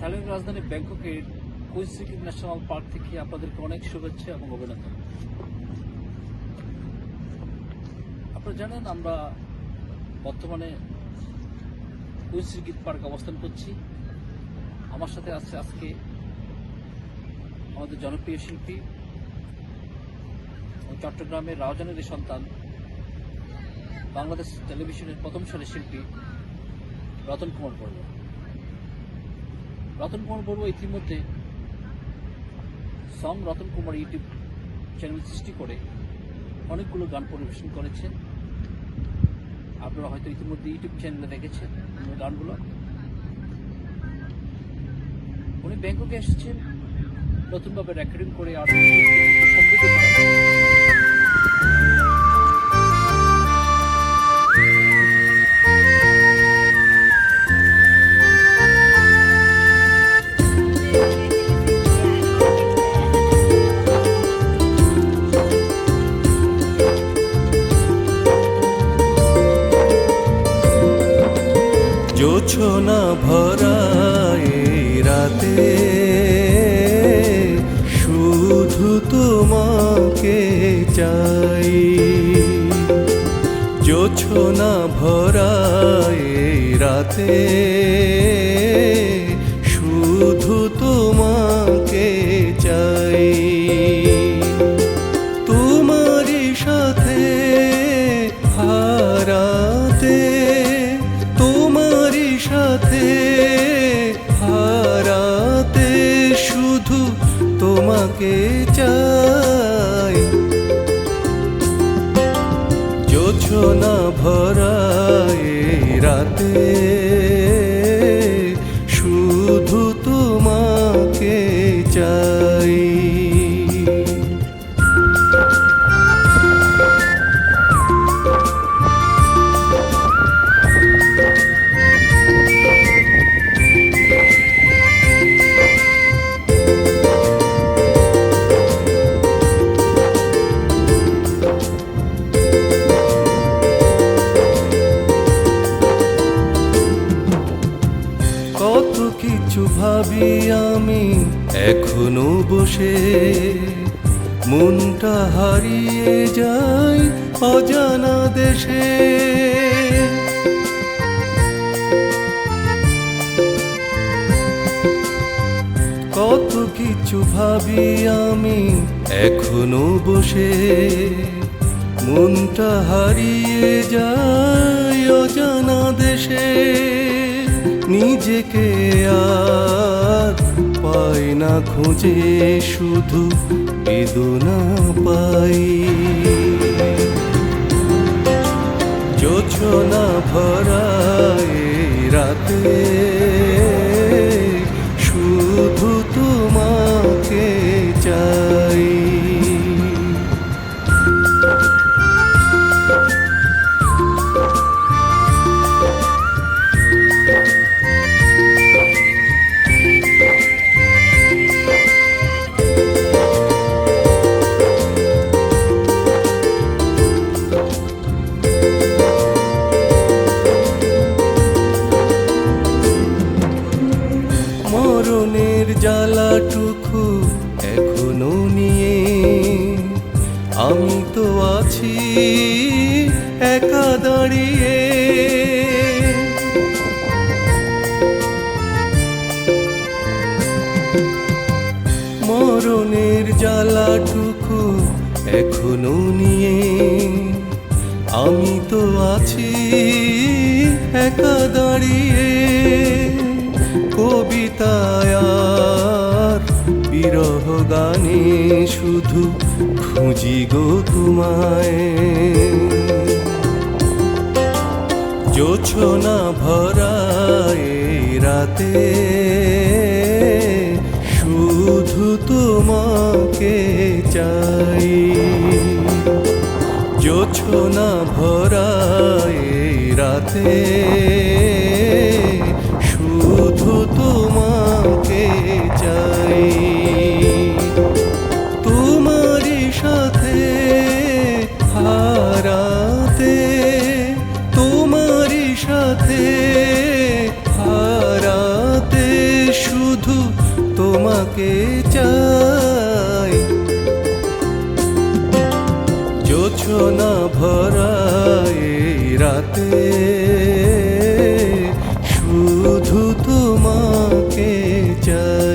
Thailand রাজধানী ব্যাংককের কুইন্সিকি national park থেকে আপনাদেরকে অনেক শুভেচ্ছা এবং অভিনন্দন। আপনারা জানেন, আমরা বর্তমানে কুইন্সিকিট পার্ক অবস্থান করছি। আমার সাথে আছে আজকে আমাদের জনপ্রিয় শিল্পী চট্টগ্রামের রাউজানের সন্তান, বাংলাদেশ টেলিভিশনের প্রথম সারির শিল্পী রতন কুমার বড়ুয়া রতন কুমার বড়ুয়া ইতিমধ্যে song Ratan Kumar YouTube channel সৃষ্টি করে অনেকগুলো গান পরিবেশন করেছেন আপনারা হয়তো ইতিমধ্যে ইউটিউব চ্যানেলে দেখেছেন গানগুলো। উনি ব্যাংককে এসেছেন। নতুনভাবে রেকর্ডিং করে আরও সমৃদ্ধ জোছনা ভরা রাতে শুধু তোমাকে চাই জোছনা ভরা রাতে হারাতে শুধু তোমাকে চাই। যোছনা ভরা রাতে শুধু তোমাকে চাই। কিছু ভাবি আমি এখনও বসে। মনটা হারিয়ে যায় অজানা দেশে। কত কিছু ভাবি আমি এখনও বসে। মনটা হারিয়ে যায় অজানা দেশে। নিজেকে আর পাই না খুঁজে শুধু বেদনা পাই। জোছনা ভরা রাতে আমি তো আছি একা দাঁড়িয়ে। মরণের জ্বালাটুকু এখনও নিয়ে আমি তো আছি একা দাঁড়িয়ে। কবিতায় বিরহ গানে শুধু খুঁজি গো তোমায়। জোছনা ভরা এই রাতে, শুধু তোমাকে চাই। জোছনা ভরা এই রাতে তোমাকে চাই। জোছনা ভরা রাতে শুধু তোমাকে চাই।